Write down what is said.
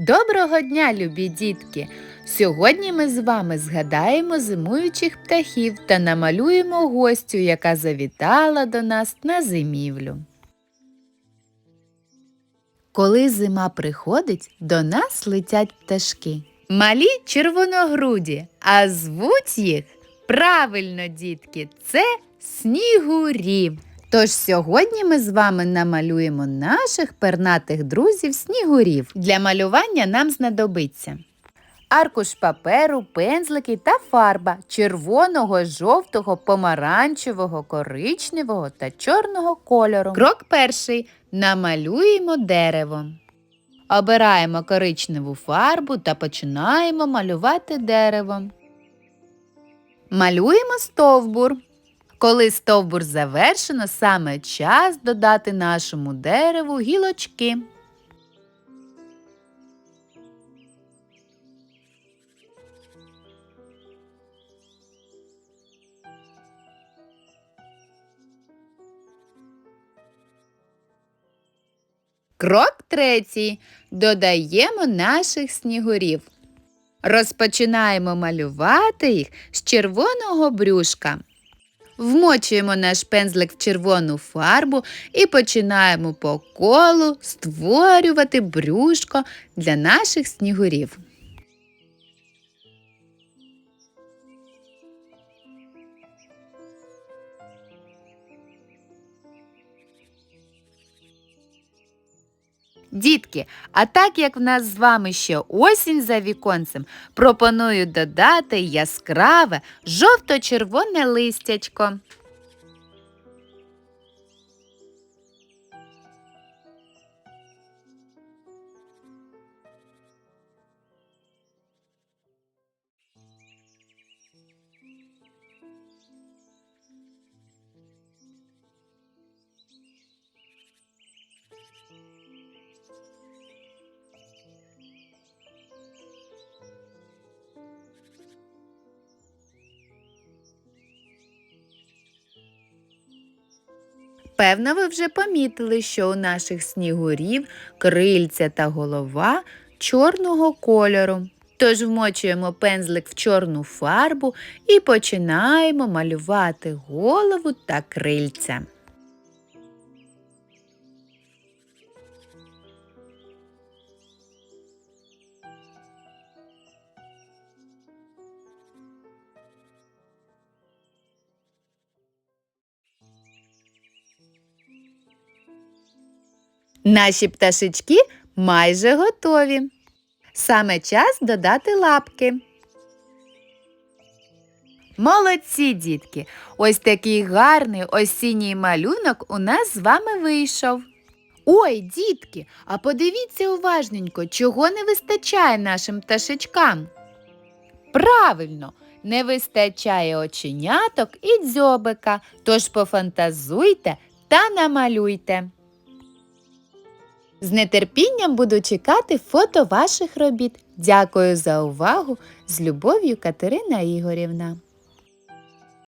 Доброго дня, любі дітки! Сьогодні ми з вами згадаємо зимуючих птахів та намалюємо гостю, яка завітала до нас на зимівлю. Коли зима приходить, до нас летять пташки. Малі червоногруді, а звуть їх правильно, дітки, це снігурі. Тож сьогодні ми з вами намалюємо наших пернатих друзів снігурів. Для малювання нам знадобиться аркуш паперу, пензлики та фарба червоного, жовтого, помаранчевого, коричневого та чорного кольору. Крок перший. Намалюємо дерево. Обираємо коричневу фарбу та починаємо малювати дерево. Малюємо стовбур. Коли стовбур завершено, саме час додати нашому дереву гілочки. Крок третій. Додаємо наших снігурів. Розпочинаємо малювати їх з червоного брюшка. Вмочуємо наш пензлик в червону фарбу і починаємо по колу створювати брюшко для наших снігурів. Дітки, а так як в нас з вами ще осінь за віконцем, пропоную додати яскраве жовто-червоне листячко. Певно, ви вже помітили, що у наших снігурів крильця та голова чорного кольору. Тож вмочуємо пензлик в чорну фарбу і починаємо малювати голову та крильця. Наші пташечки майже готові. Саме час додати лапки. Молодці, дітки! Ось такий гарний осінній малюнок у нас з вами вийшов. Ой, дітки, а подивіться уважненько, чого не вистачає нашим пташечкам. Правильно, не вистачає оченяток і дзьобика, тож пофантазуйте та намалюйте. З нетерпінням буду чекати фото ваших робіт. Дякую за увагу. З любов'ю Катерина Ігорівна.